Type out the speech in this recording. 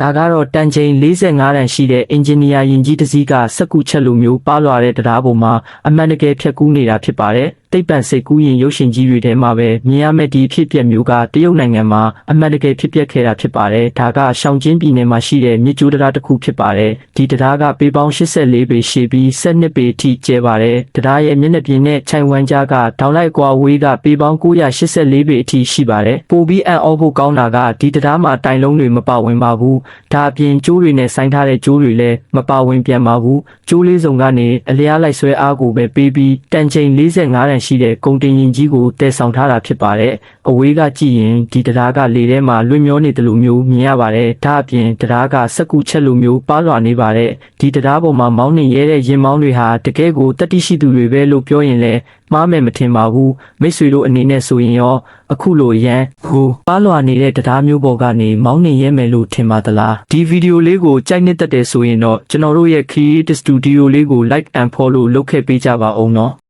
ဒါကတော့တန်ချိန်45တန်ရှိတဲ့အင်ဂျင်နီယာယင်ကြီးတစ်စီးကစက်ကူချက်လိုမျိုးပါလွာတဲ့တရားပေါ်မှာအမှန်တကယ်ဖြတ်ကူးနေတာဖြစ်ပါတယ်။ တိတ်ပန်စိတ်ကူးရင်ရုပ်ရှင်ကြီးတွေထဲမှာပဲမြင်ရမယ့်ဒီဖြစ်ပျက်မျိုးကတရုတ်နိုင်ငံမှာအမှန်တကယ်ဖြစ်ပျက်ခဲ့တာဖြစ်ပါတယ်။ဒါကရှောင်းကျင်းပြည်နယ်မှာရှိတဲ့မြစ်ကျိုးတရားတစ်ခုဖြစ်ပါတယ်။ဒီတရားကပေပေါင်း84ပေရှည်ပြီး12ပေအထိကျဲပါတယ်။တရားရဲ့မျက်နှာပြင်နဲ့ခြိုင်ဝမ်းကြားကတောင်လိုက်ကွာဝေးကပေပေါင်း984ပေအထိရှိပါတယ်။ပိုပြီးအံ့ဩဖို့ကောင်းတာကဒီတရားမှာတိုင်လုံးတွေမပါဝင်ပါဘူး။ဒါအပြင်ကျိုးတွေနဲ့ဆိုင်ထားတဲ့ကျိုးတွေလည်းမပါဝင်ပြန်ပါဘူး။ကျိုးလေးစုံကနေအလျားလိုက်ဆွဲအားကိုပဲပေးပြီးတန်ချိန်45တန်ရှိတဲ့ကုန်တင်ရင်ကြီးကိုတည်ဆောင်ထားတာဖြစ်ပါတယ်။အဝေးကကြည့်ရင်ဒီတရားကလေထဲမှာလွင့်မျောနေတယ်လို့မျိုးမြင်ရပါတယ်။ဒါအပြင်တရားကစက်ကူချက်လိုမျိုးပါလွာနေပါတယ်။ဒီတရားပေါ်မှာမောင်းနေရတဲ့ရင်မောင်းတွေဟာတကယ်ကိုတတိရှိသူတွေပဲလို့ပြောရင်လည်းမှားမယ်မထင်ပါဘူး။မိတ်ဆွေတို့အနေနဲ့ဆိုရင်ရောအခုလိုရန်ကိုပါလွာနေတဲ့တရားမျိုးပေါ်ကနေမောင်းနေရဲမယ်လို့ထင်ပါသလား။ဒီဗီဒီယိုလေးကိုကြိုက်နှစ်သက်တယ်ဆိုရင်တော့ကျွန်တော်တို့ရဲ့ Creative Studio လေးကို Like and Follow လုပ်ခဲ့ပေးကြပါအောင်နော်။